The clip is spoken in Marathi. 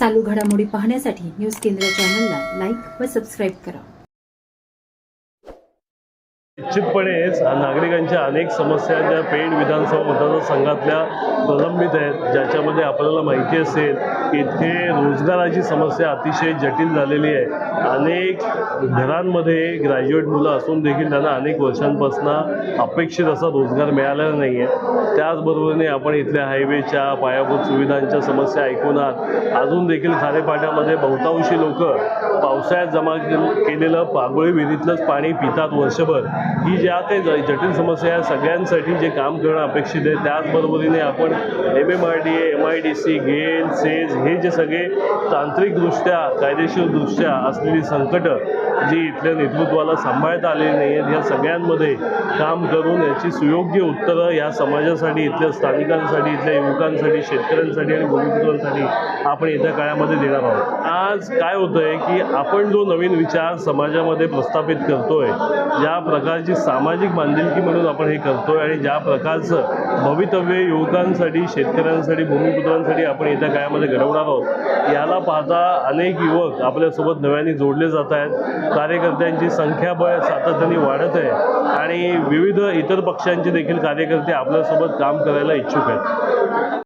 चालू घडामोडी पाहण्यासाठी न्यूज केंद्र चॅनलला लाईक व सबस्क्राईब करा. निश्चितपणेच नागरिकांच्या अनेक समस्या ज्या पेण विधानसभा मतदारसंघातल्या प्रलंबित आहेत ज्याच्यामध्ये आपल्याला माहिती असेल की इथे रोजगाराची समस्या अतिशय जटिल झालेली आहे. अनेक घरांमध्ये ग्रॅज्युएट मुलं असून देखील त्यांना अनेक वर्षांपासून अपेक्षित असा रोजगार मिळालेला नाही आहे त्याचबरोबरीने आपण इथल्या हायवेच्या पायाभूत सुविधांच्या समस्या ऐकून आहात. अजून देखील खारेपाट्यामध्ये बहुतांशी लोक पावसाळ्यात जमा केलेलं पागोळी विहिरीतलंच पाणी पितात वर्षभर. ही ज्या काही जटिल समस्या आहे सगळ्यांसाठी जे काम करणं अपेक्षित आहे त्याचबरोबरीने आपण M M R D A Y I D C GAIL SEZ हे जे सगळे तांत्रिकदृष्ट्या कायदेशीरदृष्ट्या असलेली संकटं जी इथल्या नेतृत्वाला सांभाळता आलेली नाही आहेत या सगळ्यांमध्ये काम करून याची सुयोग्य उत्तरं या समाजासाठी इथल्या स्थानिकांसाठी इथल्या युवकांसाठी शेतकऱ्यांसाठी आणि भूमिपुत्रांसाठी आपण येत्या काळामध्ये देणार आहोत. आज काय होतं आहे की आपण जो नवीन विचार समाजामध्ये प्रस्थापित करतोय ज्या प्रकारची सामाजिक बांधिलकी म्हणून आपण हे करतोय आणि ज्या प्रकारचं भवितव्य युवकांसाठी शेतकऱ्यांसाठी भूमिपुत्रांसाठी आपण येत्या काळामध्ये घडवणार आहोत. याला पाहता अनेक युवक आपल्यासोबत नव्याने जोडले जात आहेत. कार्यकर्त्यांची संख्याबळ सातत्याने वाढत आहे आणि विविध इतर पक्षांचे देखील कार्यकर्ते आपल्यासोबत काम करायला इच्छुक आहेत.